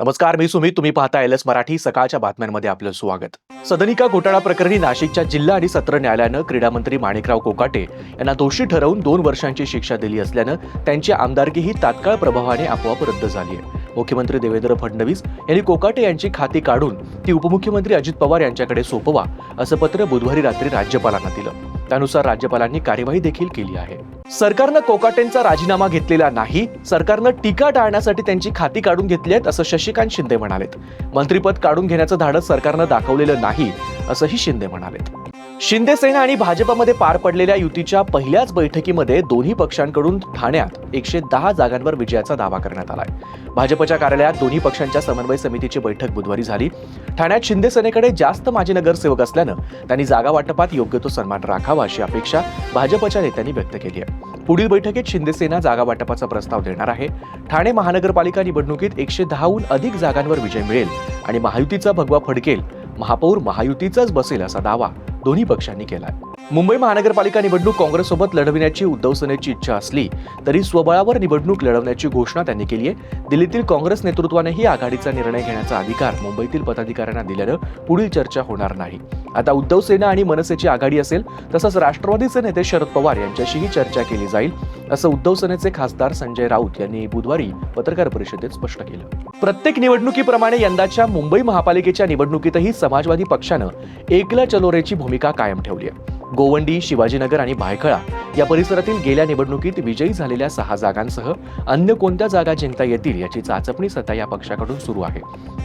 नमस्कार मी सुमित. तुम्ही पाहता एल एस मराठी. सकाळच्या बातम्यांमध्ये आपलं स्वागत. सदनिका घोटाळा प्रकरणी नाशिकच्या जिल्हा आणि सत्र न्यायालयानं क्रीडा मंत्री माणिकराव कोकाटे यांना दोषी ठरवून दोन वर्षांची शिक्षा दिली असल्यानं त्यांची आमदारकीही तात्काळ प्रभावाने आपोआप रद्द झाली आहे. मुख्यमंत्री देवेंद्र फडणवीस यांनी कोकाटे यांची खाती काढून ती उपमुख्यमंत्री अजित पवार यांच्याकडे सोपवा असं पत्र बुधवारी रात्री राज्यपालांना दिलं. त्यानुसार राज्यपालांनी कार्यवाही देखील केली आहे. सरकारनं कोकाटेंचा राजीनामा घेतलेला नाही सरकारनं टीका टाळण्यासाठी त्यांची खाती काढून घेतली आहेत असं शशिकांत शिंदे म्हणालेत. मंत्रीपद काढून घेण्याचं धाडस सरकारनं दाखवलेलं नाही असंही शिंदे म्हणालेत. शिंदे सेना आणि भाजपमध्ये पार पडलेल्या युतीच्या पहिल्याच बैठकीमध्ये दोन्ही पक्षांकडून ठाण्यात एकशे दहा जागांवर विजयाचा दावा करण्यात आलाय. भाजपच्या कार्यालयात दोन्ही पक्षांच्या समन्वय समितीची बैठक बुधवारी झाली. ठाण्यात शिंदे सेनेकडे जास्त माजी नगरसेवक असल्यानं त्यांनी जागा वाटपात योग्य तो सन्मान राखावा अशी अपेक्षा भाजपच्या नेत्यांनी व्यक्त केली आहे. पुढील बैठकीत शिंदेसेना जागा वाटपाचा प्रस्ताव देणार आहे. ठाणे महानगरपालिका निवडणुकीत एकशे दहाहून अधिक जागांवर विजय मिळेल आणि महायुतीचा भगवा फडकेल. महापौर महायुतीचाच बसेल असा दावा दोन्ही पक्षांनी केलाय. मुंबई महानगरपालिका निवडणूक काँग्रेससोबत लढविण्याची उद्धव सेनेची इच्छा असली तरी स्वबळावर निवडणूक लढवण्याची घोषणा त्यांनी केली आहे. दिल्लीतील काँग्रेस नेतृत्वानेही आघाडीचा निर्णय घेण्याचा अधिकार मुंबईतील पदाधिकाऱ्यांना दिल्यानं पुढील चर्चा होणार नाही. आता उद्धव सेना आणि मनसेची आघाडी असेल तसंच राष्ट्रवादीचे नेते शरद पवार यांच्याशीही चर्चा केली जाईल. असं उद्धव सेनेचे खासदार संजय राऊत यांनी बुधवारी पत्रकार परिषदेत स्पष्ट केलं. प्रत्येक निवडणुकीप्रमाणे यंदाच्या मुंबई महापालिकेच्या निवडणुकीतही समाजवादी पक्षानं एकला चलोरेची भूमिका कायम ठेवली आहे. गोवंडी शिवाजीनगर आणि भायखळा या परिसरातील गेल्या निवडणुकीत विजयी झालेल्या सहा जागांसह अन्य कोणत्या जागा जिंकता येतील याची चाचपणी सध्या या पक्षाकडून सुरू आहे.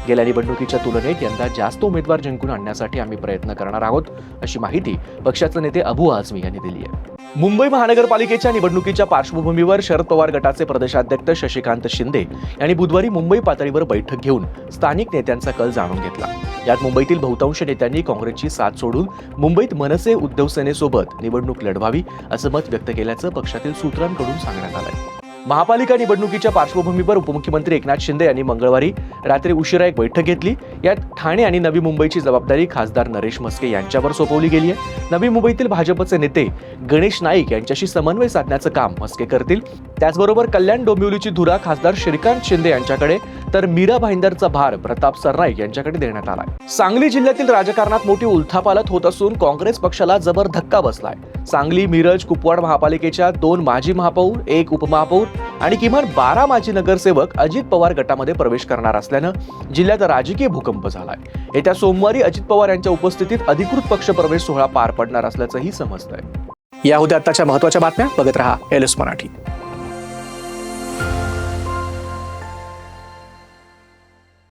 गेल्या निवडणुकीच्या तुलनेत यंदा जास्त उमेदवार जिंकून आणण्यासाठी आम्ही प्रयत्न करणार आहोत अशी माहिती पक्षाचे नेते अबू आझमी यांनी दिली आहे. मुंबई महानगरपालिकेच्या निवडणुकीच्या पार्श्वभूमीवर शरद पवार गटाचे प्रदेशाध्यक्ष शशिकांत शिंदे यांनी बुधवारी मुंबई पातळीवर बैठक घेऊन स्थानिक नेत्यांचा कल जाणून घेतला. यात मुंबईतील बहुतांश नेत्यांनी काँग्रेसची साथ सोडून मुंबईत मनसे उद्धव सेनेसोबत निवडणूक लढवावी असं मत व्यक्त केल्याचं पक्षातील सूत्रांकडून सांगण्यात आलंय. महापालिका निवडणुकीच्या पार्श्वभूमीवर उपमुख्यमंत्री एकनाथ शिंदे यांनी मंगळवारी रात्री उशिरा एक बैठक घेतली. यात ठाणे आणि नवी मुंबईची जबाबदारी खासदार नरेश म्हस्के यांच्यावर सोपवली गेली आहे. नवी मुंबईतील भाजपचे नेते गणेश नाईक यांच्याशी समन्वय साधण्याचं काम म्हस्के करतील. त्याचबरोबर कल्याण डोंबिवलीची धुरा खासदार श्रीकांत शिंदे यांच्याकडे तर मीरा भाईंदरचा भार प्रताप सरनाईक यांच्याकडे देण्यात आलाय. सांगली जिल्ह्यातील राजकारणात मोठी उलथापालथ होत असून काँग्रेस पक्षाला जबर धक्का बसलाय. सांगली मिरज कुपवाड महापालिकेच्या दोन माजी महापौर एक उपमहापौर आणि किमान बारा माजी नगरसेवक अजित पवार गटामध्ये प्रवेश करणार असल्यानं जिल्ह्यात राजकीय भूकंप झालाय. येत्या सोमवारी अजित पवार यांच्या उपस्थितीत अधिकृत पक्ष प्रवेश सोहळा पार पडणार असल्याचंही समजतंय. या होत्या आताच्या महत्त्वाच्या बातम्या बघत रहा एल एस मराठी.